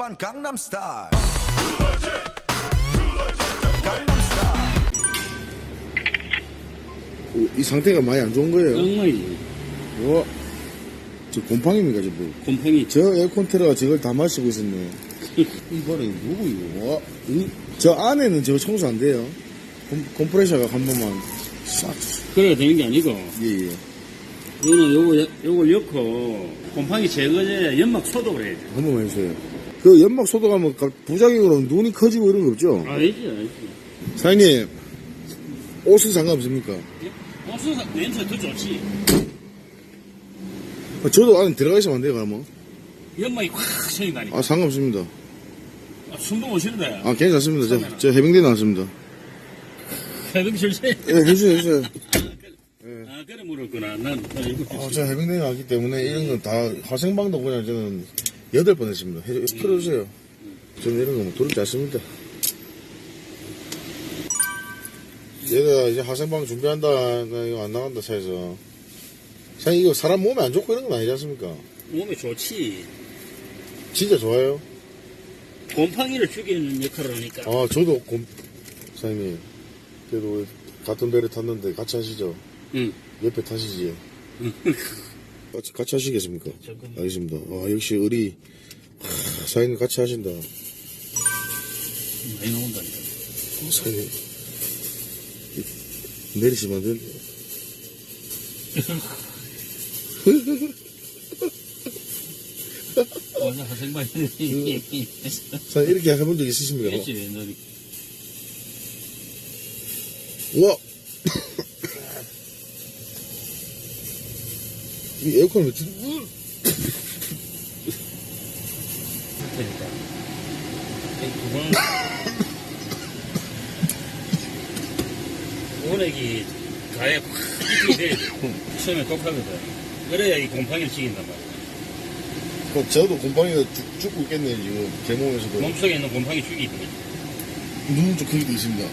오빤 강남스타일 강남스타일 오, 이 상태가 많이 안 좋은 거예요. 엉망이지. 와, 저 곰팡입니까, 저 뭐. 곰팡이. 저 에어컨 테러가 저걸 다 마시고 있었네. 이번에 누구 이거? 와, 이, 저 안에는 저거 청소 안 돼요. 콤, 컴프레셔가 한 번만 싹. 그래야 되는 게 아니고, 예, 예. 이거는 요거, 요걸 넣고, 곰팡이 제거제 연막 소독을 해야 돼. 한 번만 해주세요. 그 연막 소독하면 가- 부작용으로 눈이 커지고 이런 거 없죠? 알지, 알지. 사장님, 옷은 상관없습니까? 옷은 냄새 더 좋지. 아, 저도 안에 들어가 있으면 안 돼요, 그러면? 연막이 확 생긴다니까. 아, 상관없습니다. 아, 숨도 못 쉬는데. 아, 괜찮습니다. 저, 저 해병대 나왔습니다. 새벽 실세. 예, 해주세요, 해주세요. 아, 그래 물었구나. 난, 난 이거. 아, 저 해병대 나왔기 때문에 이런 건 다 화생방도 그냥 저는 여덟 번 했습니다. 해, 풀어주세요. 저는 이런 거뭐 두렵지 않습니다. 얘가 이제 화생방 준비한다, 나 이거 안 나간다, 차에서. 사실 이거 사람 몸에 안 좋고 이런 건 아니지 않습니까? 몸에 좋지. 진짜 좋아요. 곰팡이를 죽이는 역할을 하니까. 아, 저도 곰, 사장님. 그래도 같은 배를 탔는데 같이 하시죠? 응. 옆에 타시지? 같이, 같이 하시겠습니까? 잠깐만. 알겠습니다. 아, 역시 의리. 하, 사장님 같이 하신다. 많이 나온다니까. 어. 이- 내리시면 안 되는데. 맞아, 화생방이. 사장님, 이렇게 해본 적 있으십니까? 너니. 우와! 이 에어컨 왜, 틀- 으! 그러니까. 그거는 원액이 가에 확 돼. 처음에 독하거든. 그래야 이 곰팡이를 죽인단 말이야. 그 저도 곰팡이가 죽, 죽고 있겠네요, 지금. 제 몸에서도. 몸속에 있는 곰팡이 죽이거든. 눈은 좀돼 있습니다.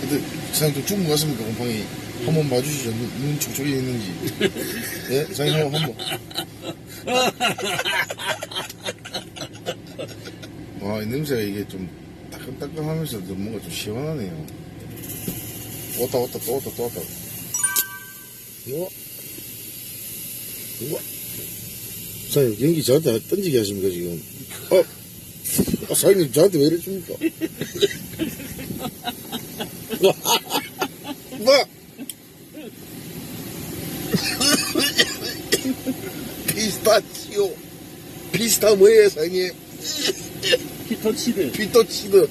근데 사장님 좀 죽은 것 같습니까, 곰팡이? 한번 봐주시죠. 눈, 눈 촉촉해 있는지. 예? 사장님 한 번, 한 번. 와, 이 냄새가 이게 좀 따끈따끈하면서도 뭔가 좀 시원하네요. 왔다, 왔다, 또 왔다, 또 왔다. 우와. 우와. 사장님, 연기 저한테 던지게 하십니까, 지금? 어? 아, 사장님, 저한테 왜 이러십니까? 와! 와! 피스타치오. 피스타 뭐예요, 사장님? 피터치드. 피토치드.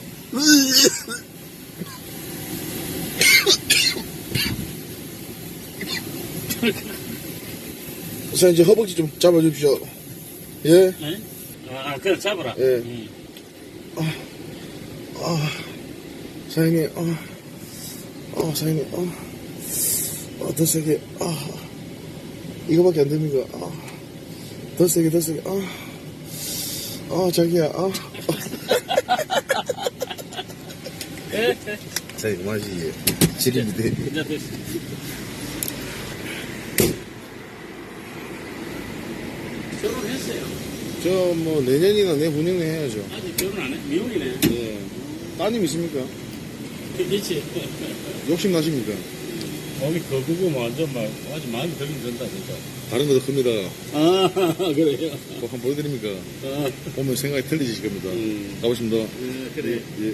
자, 이제 허벅지 좀 잡아주십시오. 예? 네? 아, 그래, 잡아라. 예. 응. 아, 사장님, 아, 아, 사장님, 아, 아, 더 세게, 아, 이거밖에 안 됩니까? 아, 더 세게, 더 세게, 아, 아, 자기야, 아. 사장님, 맛이 지립인데. 결혼했어요. 저, 뭐, 내년이나 내후년에 해야죠. 아직 결혼 안 해? 미혼이네. 예. 따님 있습니까? 그렇지. 욕심 나십니까? 몸이 거구고 뭐 완전 막 아주 마음이 들긴 든다 진짜. 다른 것도 큽니다. 아 그래요. 뭐 한번 보여드립니까? 아, 보면 생각이 틀리실 겁니다. 음. 가보십니다. 예, 그래. 예.